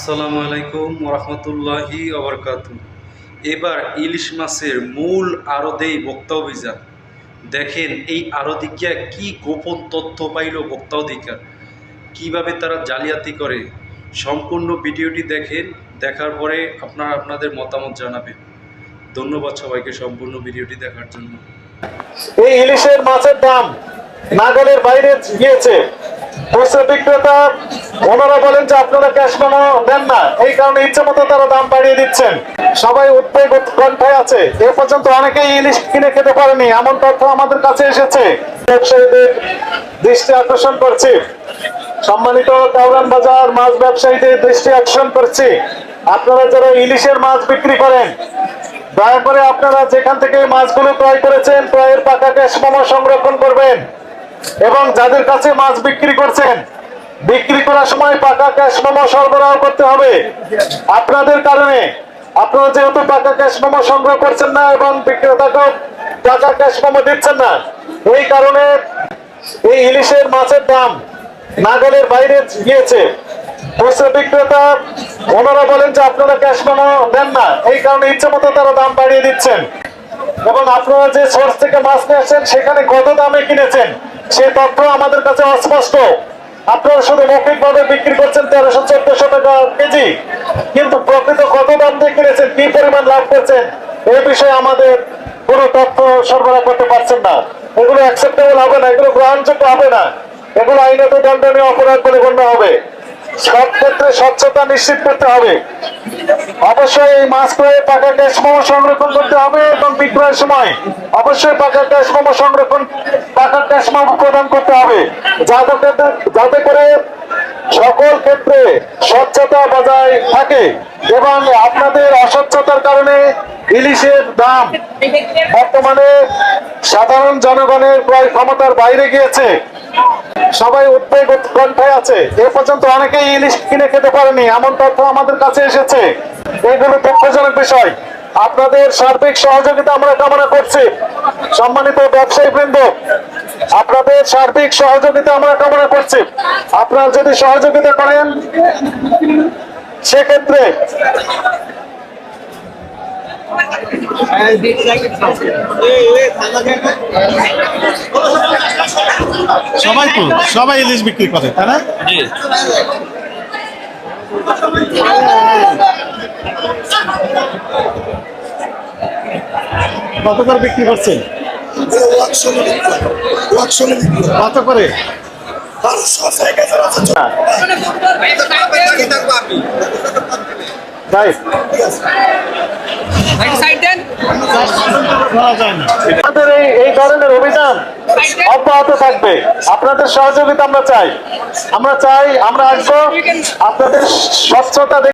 আসসালামু আলাইকুম রহমতুল্লাহি অবরকাত এবার ইলিশ মাছের মূল আরদেই বক্তা অভিযান দেখেন, এই আরদিকিয়া কি গোপন তথ্য পাইল বক্তা অধিকার কীভাবে তারা জালিয়াতি করে? সম্পূর্ণ ভিডিওটি দেখেন, দেখার পরে আপনারা আপনাদের মতামত জানাবেন। ধন্যবাদ সবাইকে সম্পূর্ণ ভিডিওটি দেখার জন্য। এই ইলিশের মাছের দাম নাগলের বাইরে গিয়েছে। খুচরা বিক্রেতা, ওনারা বলেন যে আপনারা ক্যাশ মেমো দেন না। এই কারণে ইচ্ছে মতো তারা দাম বাড়িয়ে দিচ্ছেন। সবাই উদ্বেগ উৎকণ্ঠায় আছে। এ পর্যন্ত অনেকেই ইলিশ কিনে খেতে পারেনি, এমন তথ্য আমাদের কাছে এসেছে। ব্যবসায়ীদের দৃষ্টি আকর্ষণ করছি। সম্মানিত কাউরান বাজার মাছ ব্যবসায়ীদের দৃষ্টি আকর্ষণ করছি। আপনারা যারা ইলিশের মাছ বিক্রি করেন, দয়া করে আপনারা যেখান থেকে মাছগুলো ক্রয় করেছেন, ক্রয়ের পাকা ক্যাশ মেমো সংরক্ষণ করবেন। এবং যাদের কাছে মাছ বিক্রি করছেন, বিক্রি করার সময় পাকা ক্যাশ মেমো সরবরাহ করতে হবে। আপনাদের কারণে আপনারা যেহেতু পাকা ক্যাশ মেমো সংগ্রহ করছেন না এবং বিক্রেতাকেও পাকা ক্যাশ মেমো দিচ্ছেন না, এই কারণে এই ইলিশের মাছের দাম নাগলের বাইরে গিয়েছে। বিক্রেতা ওনারা বলেন যে আপনারা ক্যাশ মেমো দেন না, এই কারণে ইচ্ছে মতো তারা দাম বাড়িয়ে দিচ্ছেন। এবং আপনারা যে সোর্স থেকে মাছ নিয়ে আসছেন, সেখানে কত দামে কিনেছেন? সে তথ্য আমাদের কাছে অস্পষ্ট। আপনারা শুধু মৌখিক ভাবে বিক্রি করছেন তেরোশো চোদ্দশো টাকা কেজি। কিন্তু প্রকৃত কত দাম দিয়ে কিনেছেন, কি পরিমাণ লাভ করছেন এই বিষয়ে আমাদের কোনো তথ্য সরবরাহ করতে পারছেন না। এগুলো অ্যাকসেপ্টেবল হবে না, এগুলো গ্রহণযোগ্য হবে না। এগুলো আইনত দণ্ডনীয় অপরাধ বলে গণ্য হবে। সব ক্ষেত্রে স্বচ্ছতা নিশ্চিত করতে হবে। অবশ্যই এই মাছ ক্রয়ে পাকা মোমো সংরক্ষণ করতে হবে এবং বিক্রয়ের সময় অবশ্যই পাকা মোমো সংরক্ষণ, পাকা ক্যাশ মোমো প্রদান করতে হবে। যাতে যাতে করে সকল ক্ষেত্রে স্বচ্ছতা বজায় থাকে এবং আপনাদের অস্বচ্ছতার কারণে ইলিশের দাম বর্তমানে সাধারণ জনগণের প্রায় ক্ষমতার বাইরে গিয়েছে। সবাই উদ্বেগ উৎকণ্ঠায় আছে এ পর্যন্ত অনেকেই ইলিশ কিনে খেতে পারেনি এমন তথ্য আমাদের কাছে এসেছে এগুলো দুঃখজনক বিষয় আপনাদের সার্বিক সহযোগিতা আমরা কামনা করছি সম্মানিত ব্যবসায়ী বৃন্দ আপনাদের সার্বিক সহযোগিতা আমরা কামনা করছি আপনারা যদি সহযোগিতা করেন সেক্ষেত্রে সবাই তো সবাই ইলিশ বিক্রি করে তাই না? কত করে বিক্রি করছেন? কত করে? সাইড দেন আমাদের এই এই ধরনের অভিযান অব্যাহত থাকবে। আপনাদের সহযোগিতা আমরা চাই। আমরা চাই, আমরা আসব। আপনাদের স্বচ্ছতা